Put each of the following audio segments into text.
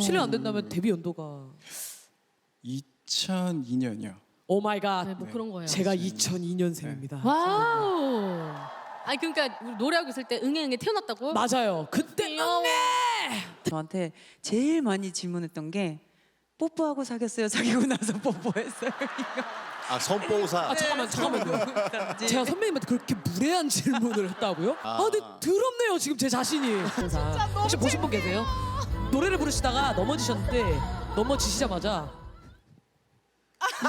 실례 안 된다면 데뷔 연도가 2002년이요. 오 마이 갓. 네, 뭐 그런 거예요. 제가 2002년생입니다. 와우. 아니 그러니까 우리 노래하고 있을 때 응애 응애 태어났다고? 맞아요. 그때 귀여워. 저한테 제일 많이 질문했던 게 뽀뽀하고 사귀었어요. 사귀고 나서 뽀뽀했어요. 아 선봉사. 아 잠깐만 잠깐만요. 이거. 제가 선배님한테 그렇게 무례한 질문을 했다고요? 아, 근데 더럽네요 지금 제 자신이. 혹시 보신 분 계세요? 노래를 부르시다가 넘어지셨는데 넘어지시자마자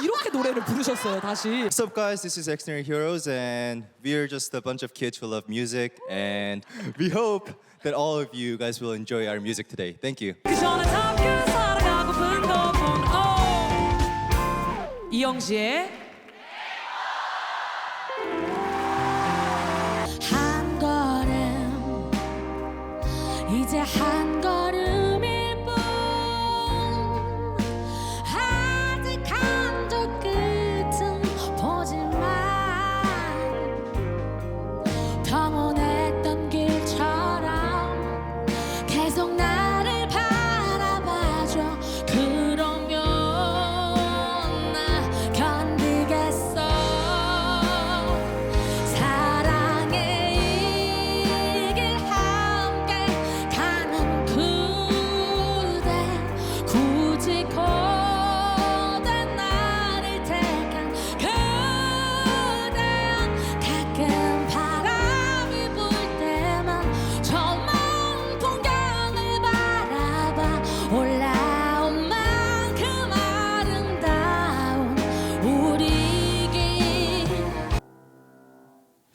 이렇게 노래를 부르셨어요 다시. What's up, guys? This is Extraordinary Heroes, and we're just a bunch of kids who love music, and we hope that all of you guys will enjoy our music today. Thank you. 그 전에 살아가고픈 거군. 오. 이영지의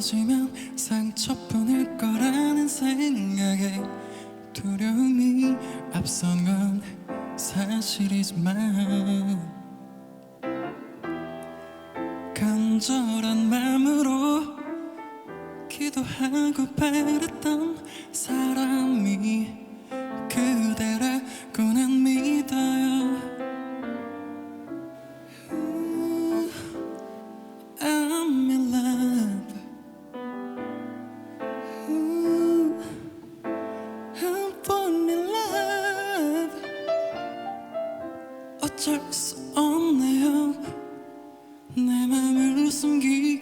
깊어지면 상처뿐일 거라는 생각에 두려움이 앞선 건 사실이지만 간절한 마음으로 기도하고 바랬던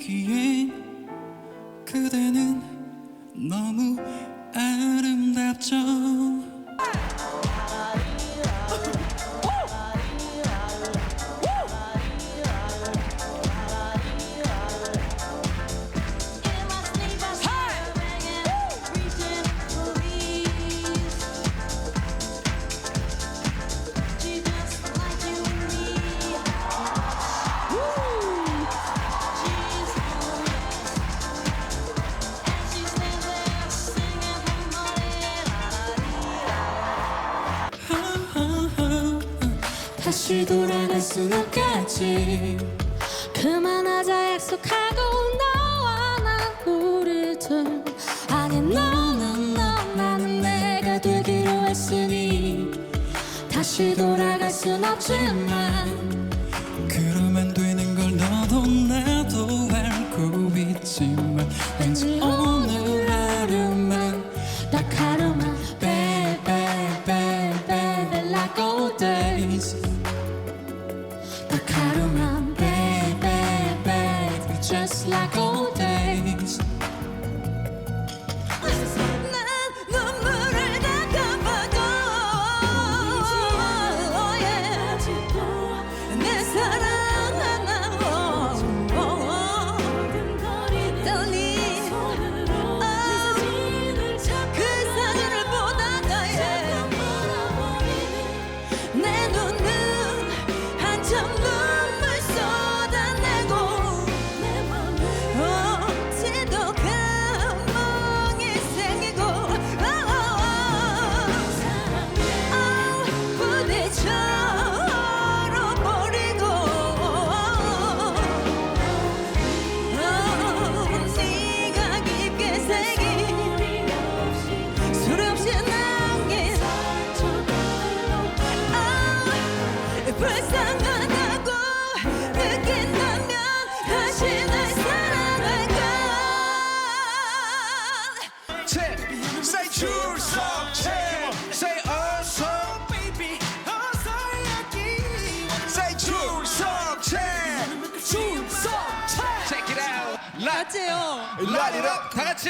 숨기기엔 그대는 너무 아름답죠. 돌아갈 순 없겠지 그만하자 약속하고 너와 난 우리 둘 아니 너는 너 나는 내가 되기로 했으니 다시 돌아갈 순 없지만 맞아요. Light it up 다 같이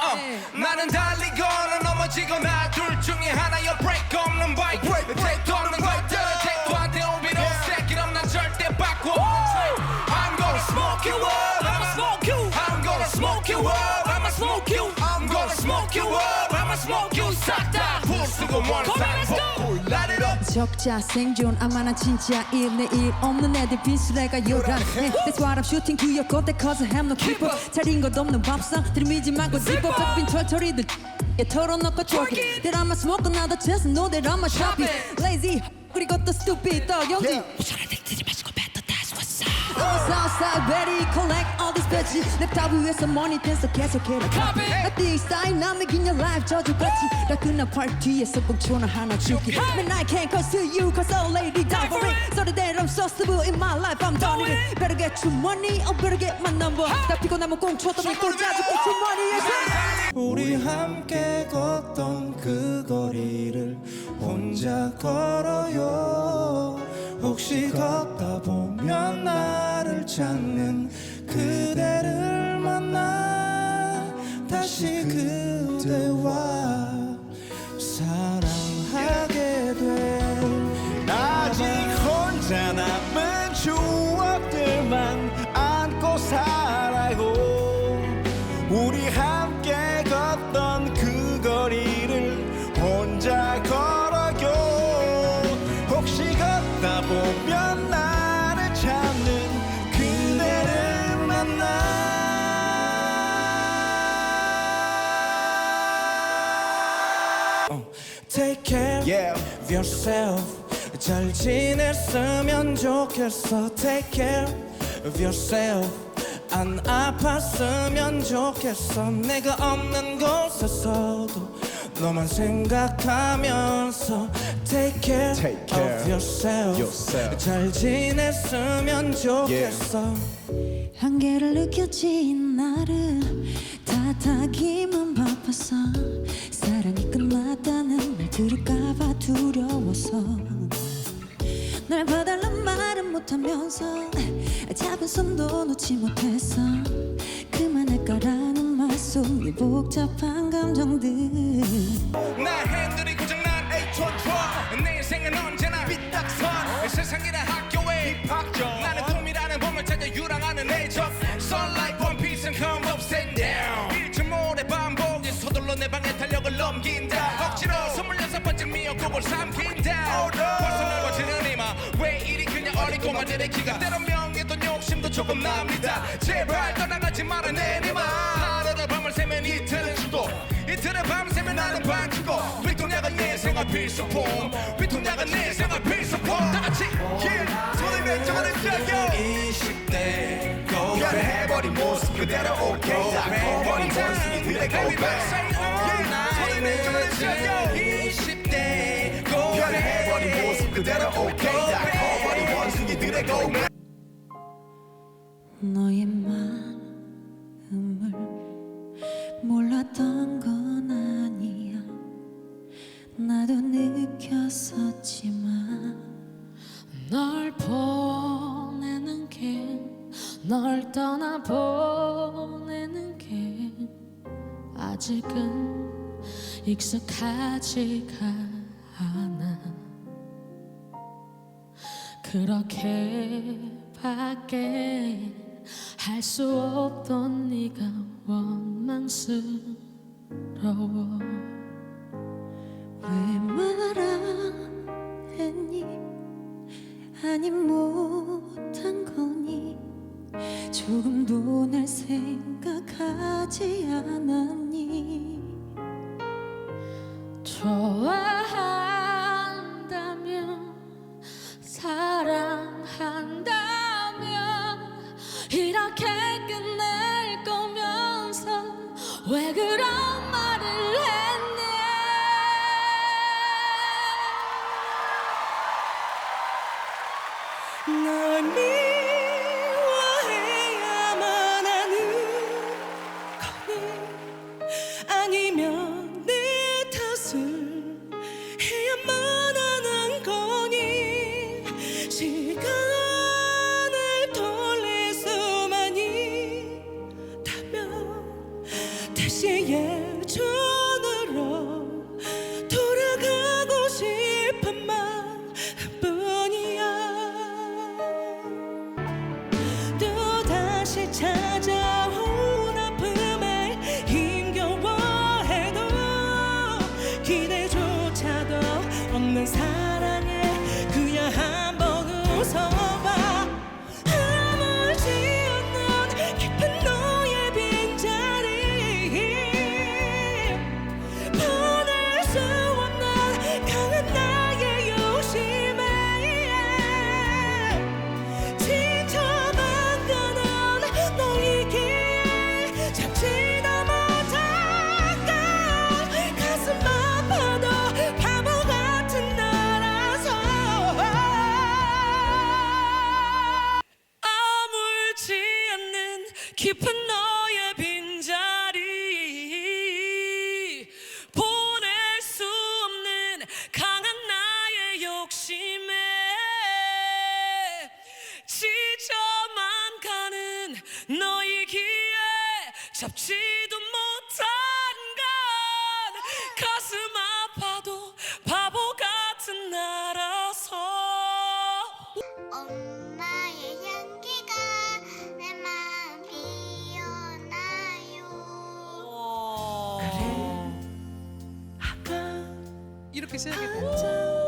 어, 나는 달리거나 넘어지거나 둘 중에 하나여 break 없는 바이크 택도 없는 것들 택도 안 되는 비로 새길 없난 절대 바꿔 I'm gonna smoke you up I'ma smoke you I'm gonna smoke you up I'ma smoke you I'm gonna smoke you up I'ma smoke you 싹다 부수고 원상 복구 Light it up 적자 생존 아마나 진짜 일 내일 없는 애들 빈수레가 요란해 That's why I'm shooting 구역 겉에 cause I have no keep up 차린 것 없는 밥상 들이미지 말고 up 잡힌 털털이들 에 털어놓고 twerk That I'm a smoke another chance know that I'm a shop it Lazy 그리고 또 stupid 떡 영지 Southside ready collect all these bitches 랩탑 위에서 money 댄서 계속해라 copy 나띵 스타일 남긴 your life 저주같이 라그나 파티에서 꼭 전화 하나 줄게 Man I can't cause to you cause all lady die for it So that I'm so stable in my life I'm done with it Better get your money or better get my number 믿고 자주 get your money yes. 우리 함께 걷던 그 거리를 혼자 걸어요 혹시 걷다 나 yourself. 잘 지냈으면 좋겠어. Take care of yourself. 안 아팠으면 좋겠어. 내가 없는 곳에서도 너만 생각하면서 Take care, Take care of yourself, yourself. 잘 지냈으면 좋겠어. 한계를 느꼈지 나를 탓하기만 바빠서 사랑이 끝났다는 말 들을까봐 두려워서 날 봐달란 말은 못하면서 잡은 손도 놓지 못했어 그만할까라는 말속에 복잡한 감정들. 날 핸들이 고장난 H1 내 인생은 언제나 삐딱선. 세상이란 학교에 입학점 나는 꿈이라는 봄을 찾아 유랑하는 애적 Sunlight one piece and come up stand down. 일주 모래 반복이 서둘러 내 방에 탄력을 넘긴다. 억지로 스물 여섯 번째 미역국을 삼킨다. 벌써 넓어지는 이마. 왜 이리 그냥 어린 꼬마들의 키가? 때론 명예도 욕심도 조금 납니다. 제발 떠나가지 마라 내리마. 하루를 밤을 새면 이틀은 수도 이틀을 밤새면 나는 반키고. 위통약은 내 생활 필수품 위통약은 내 생활 필수품 다 같이 yeah. 손을 맺어가는 시작이요 20대 go 변해버린 모습 그대로 오케이. 다 커버린 원숭이들의 고백 손을 맺어가는 시작이요 20대 go 변해버린 모습 그대로 오케이 다 커버린 원숭이들의 고백 너의 마음을 몰랐던 건 아니야. 나도 느꼈었지만 널 보내는 게널 떠나 보내는 게 아직은 익숙하지가 않아. 그렇게밖에 할 수 없던 네가 원망스러워. 왜 말 안 했니? 아니 못한 거니? 조금도 날 생각하지 않았니 좋아한다면 사랑한다면 이렇게 끝낼 거면서 왜 그런 말을 했니? 넌 위에 주 깊은 너 이렇게 시작이 돼요.